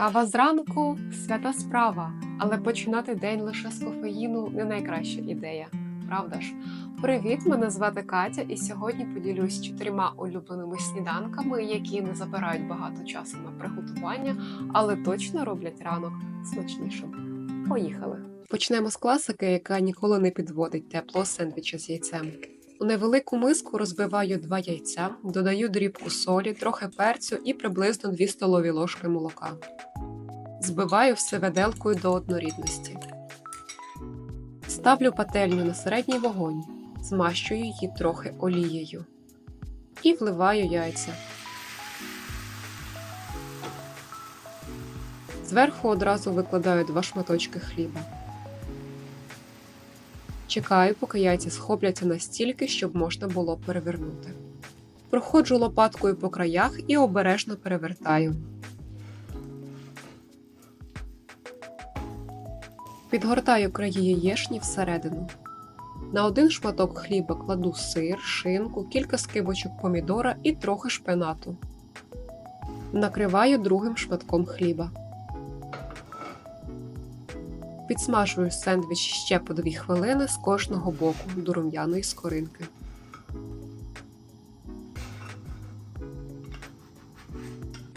Кава зранку свята справа, але починати день лише з кофеїну не найкраща ідея, правда ж? Привіт, мене звати Катя, і сьогодні поділюсь чотирма улюбленими сніданками, які не забирають багато часу на приготування, але точно роблять ранок смачнішим. Поїхали! Почнемо з класики, яка ніколи не підводить тепло сендвіча з яйцем. У невелику миску розбиваю два яйця, додаю дрібку солі, трохи перцю і приблизно 2 столові ложки молока. Збиваю все виделкою до однорідності. Ставлю пательню на середній вогонь, змащую її трохи олією і вливаю яйця. Зверху одразу викладаю два шматочки хліба. Чекаю, поки яйця схопляться настільки, щоб можна було перевернути. Проходжу лопаткою по краях і обережно перевертаю. Підгортаю краї яєшні всередину. На один шматок хліба кладу сир, шинку, кілька скибочок помідора і трохи шпинату. Накриваю другим шматком хліба. Підсмажую сендвіч ще по 2 хвилини з кожного боку до рум'яної скоринки.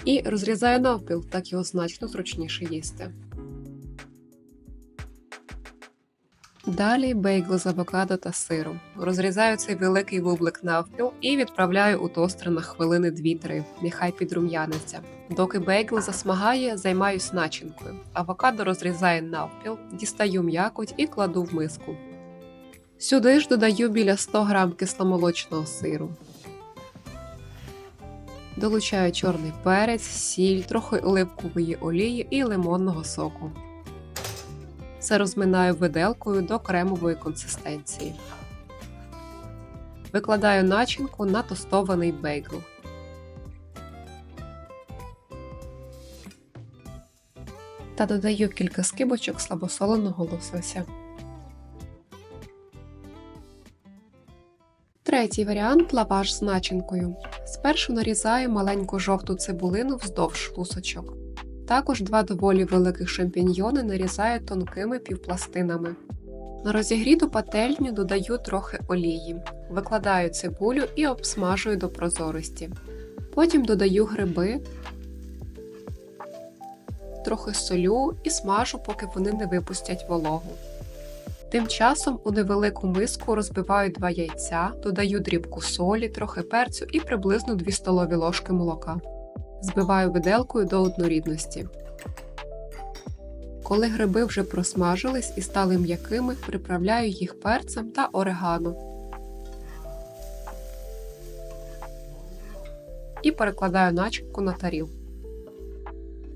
І розрізаю навпіл, так його значно зручніше їсти. Далі бейгл з авокадо та сиром. Розрізаю цей великий бублик навпіл і відправляю у тостер на хвилини 2-3, нехай підрум'яниться. Доки бейгл засмагає, займаюсь начинкою. Авокадо розрізаю навпіл, дістаю м'якоть і кладу в миску. Сюди ж додаю біля 100 г кисломолочного сиру. Долучаю чорний перець, сіль, трохи оливкової олії і лимонного соку. Все розминаю виделкою до кремової консистенції. Викладаю начинку на тостований бейгл. Та додаю кілька скибочок слабосоленого лосося. Третій варіант лаваш з начинкою. Спершу нарізаю маленьку жовту цибулину вздовж лусочок. Також два доволі великих шампіньйони нарізаю тонкими півпластинами. На розігріту пательню додаю трохи олії, викладаю цибулю і обсмажую до прозорості. Потім додаю гриби, трохи солю і смажу, поки вони не випустять вологу. Тим часом у невелику миску розбиваю два яйця, додаю дрібку солі, трохи перцю і приблизно 2 столові ложки молока. Збиваю виделкою до однорідності. Коли гриби вже просмажились і стали м'якими, приправляю їх перцем та орегано. І перекладаю начинку на тарілку.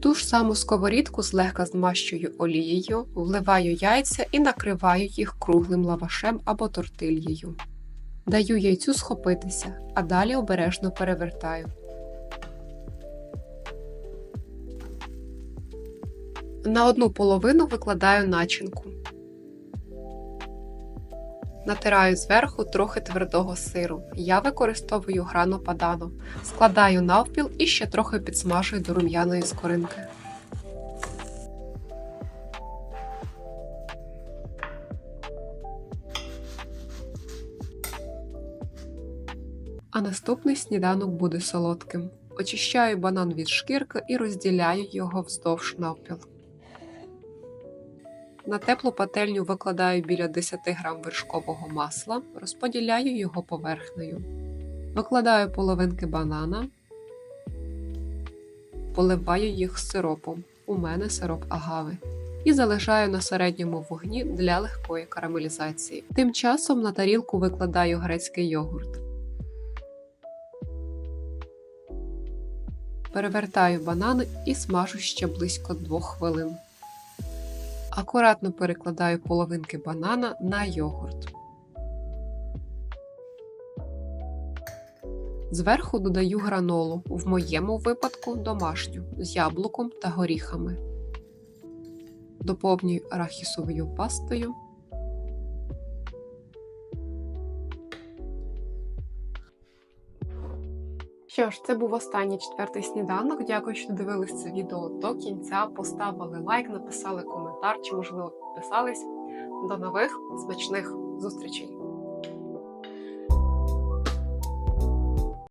Ту ж саму сковорідку злегка змащую олією, вливаю яйця і накриваю їх круглим лавашем або тортильєю. Даю яйцю схопитися, а далі обережно перевертаю. На одну половину викладаю начинку. Натираю зверху трохи твердого сиру. Я використовую грану падано. Складаю навпіл і ще трохи підсмажую до рум'яної скоринки. А наступний сніданок буде солодким. Очищаю банан від шкірки і розділяю його вздовж навпіл. На теплу пательню викладаю біля 10 г вершкового масла, розподіляю його поверхнею. Викладаю половинки банана, поливаю їх сиропом. У мене сироп агави. І залишаю на середньому вогні для легкої карамелізації. Тим часом на тарілку викладаю грецький йогурт. Перевертаю банани і смажу ще близько 2 хвилин. Акуратно перекладаю половинки банана на йогурт. Зверху додаю гранолу, в моєму випадку домашню з яблуком та горіхами. Доповнюю арахісовою пастою. Що ж, це був останній четвертий сніданок. Дякую, що дивились це відео до кінця. Поставили лайк, написали коментар чи, можливо, підписались. До нових смачних зустрічей!